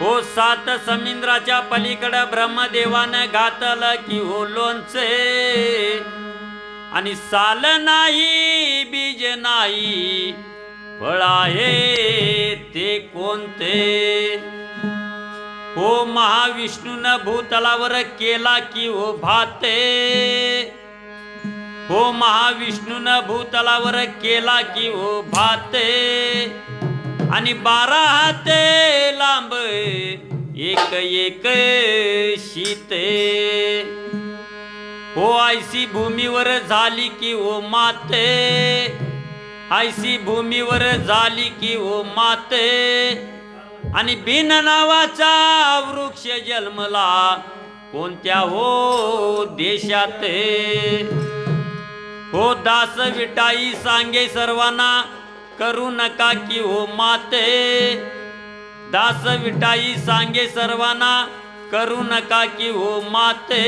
हो सात समिंद्राच्या पलीकडं ब्रह्मदेवानं घातलं की हो लोणचे. आणि साल नाही बीज नाही फळ आहे ते कोणते? हो महाविष्णून भूतलावर केला की हो भाते. हो महाविष्णून भूतलावर केला की हो भाते. आणि बारा हाते लांब एक एक शीते. हो आयसी भूमीवर झाली की ओ माते. आयसी भूमीवर झाली की ओ माते. आणि बिन नावाचा वृक्ष जन्मला कोणत्या हो देशात? हो दास विटाई सांगे सर्वांना करू नका की हो माते. दास विटाई सांगे सर्वांना करू नका की हो माते.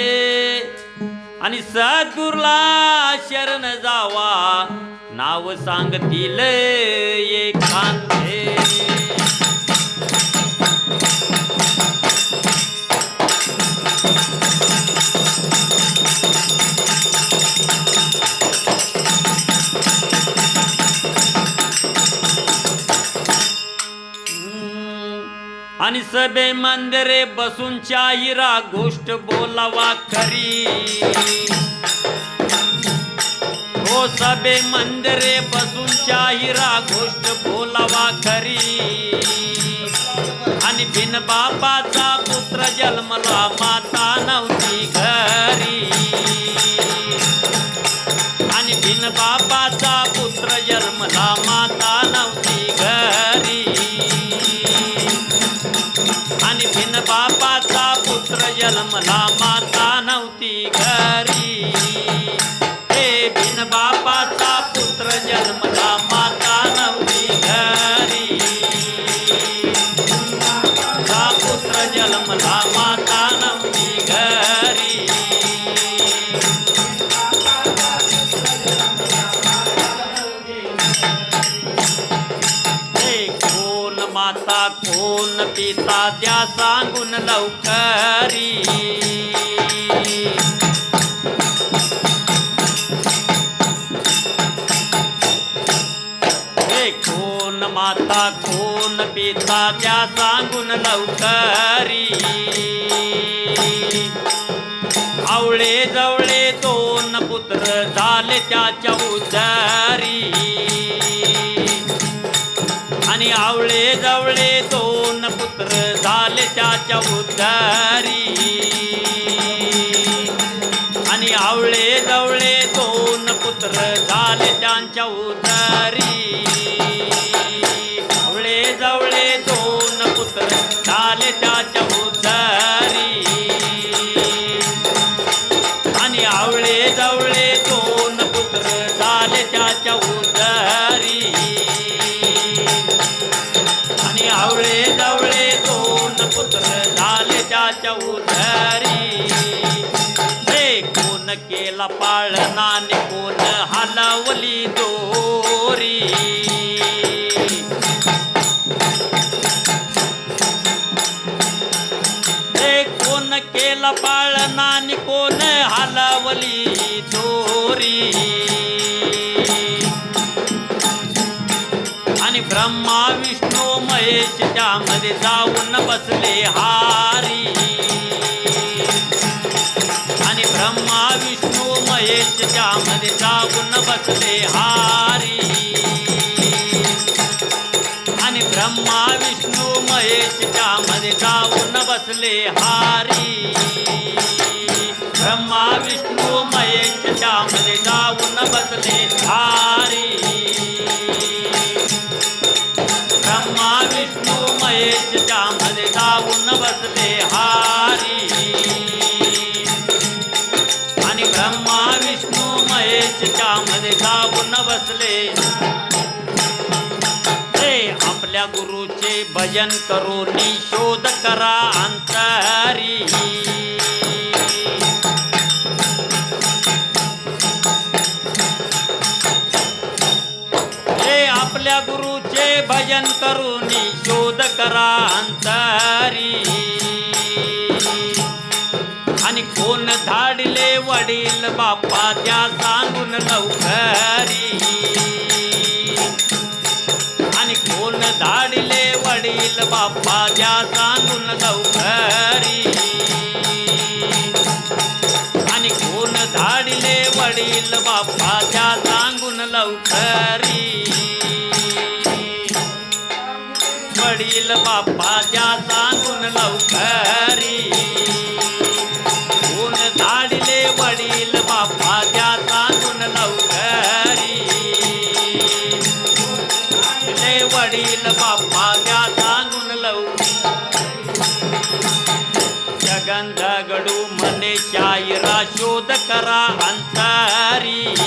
आणि सद्गुरला शरण जावा नाव सांगतील एकांते आणि सभे मंदिरे बसून चाहिरा गोष्ट बोलावा खरी. हो सभे मंदिरे बसून चाहिरा गोष्ट बोलावा खरी. आणि बिन बापाचा पुत्र जन्मला माता नव्हती घरी. आणि बिन बापाचा पुत्र जन्मला मला माता नव्हती घरी. हे बिन बापाचा पुत्र जन्मला माता कोण पिता त्या सांगून लवकरी. हे कोण माता कोण पिता त्या सांगून लवकरी. आवळे जवळे दोन पुत्र झाले त्याच्या उदारी. आणि आवळे जवळे दोन पुत्र झाले त्याच्या उद्धारी. आणि आवळे जवळे दोन पुत्र झाले त्यांच्या उद्धारी. आवळे जवळे दोन पुत्र झाले त्याच्या उद्धारी. आणि आवळे जवळे दोन पुत्र झाले त्याच्या उधारी. कोण केला पाळणा कोण हलवली दोरी. कोण केला पाळणा कोण हलवली दोरी. आणि ब्रह्मा विष्णू महेश त्यामध्ये जाऊन बसले हारी आणि ब्रह्मा विष्णू महेश त्यामध्ये जाऊन बसले हारी आणि ब्रह्मा विष्णू महेश त्यामध्ये जाऊन बसले हारी ब्रह्मा विष्णू महेश त्यामध्ये जाऊन बसले हारी विष्णू महेश त्यामध्ये जाऊन बसले हारी. आणि ब्रह्मा विष्णू महेश त्यामध्ये जाऊन बसले. हे आपल्या गुरुचे भजन करून शोध करा अंतर. अध्ययन करून शोध करा अंतरी आणि कोण धाडले वडील बापा त्या सांगून लवकरी आणि कोण धाडले वडील बापा त्या सांगून लवकरी आणि कोण धाडले वडील बापा त्या सांगून लवकरी वडील बाप्पाच्या सांगून लवकरी. कोण धाडले वडील बाप्पा बाप्पाच्या सांगून लवकरी. ले वडील बाप्पाच्या सांगून लवकरी. जगंध गडू मने शायरा शोध करा अंतरी.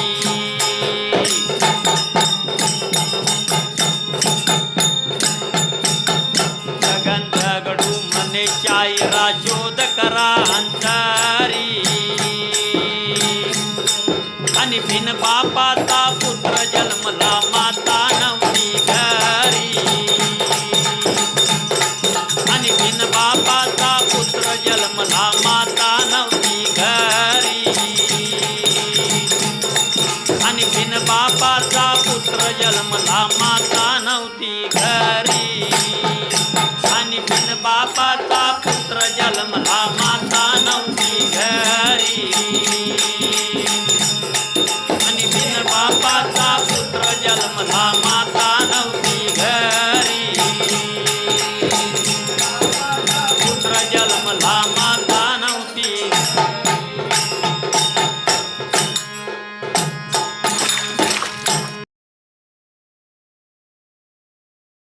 आणि बिन बापाचा पुत्र जन्मला माता नवती घरी. आणि बिन बापाचा पुत्र जन्मला माता नवती घरी. आणि बिन बापाचा पुत्र जन्मला माता नवती घरी. आणि बिन बापाचा पुत्र जन्मला माता नवती घरी.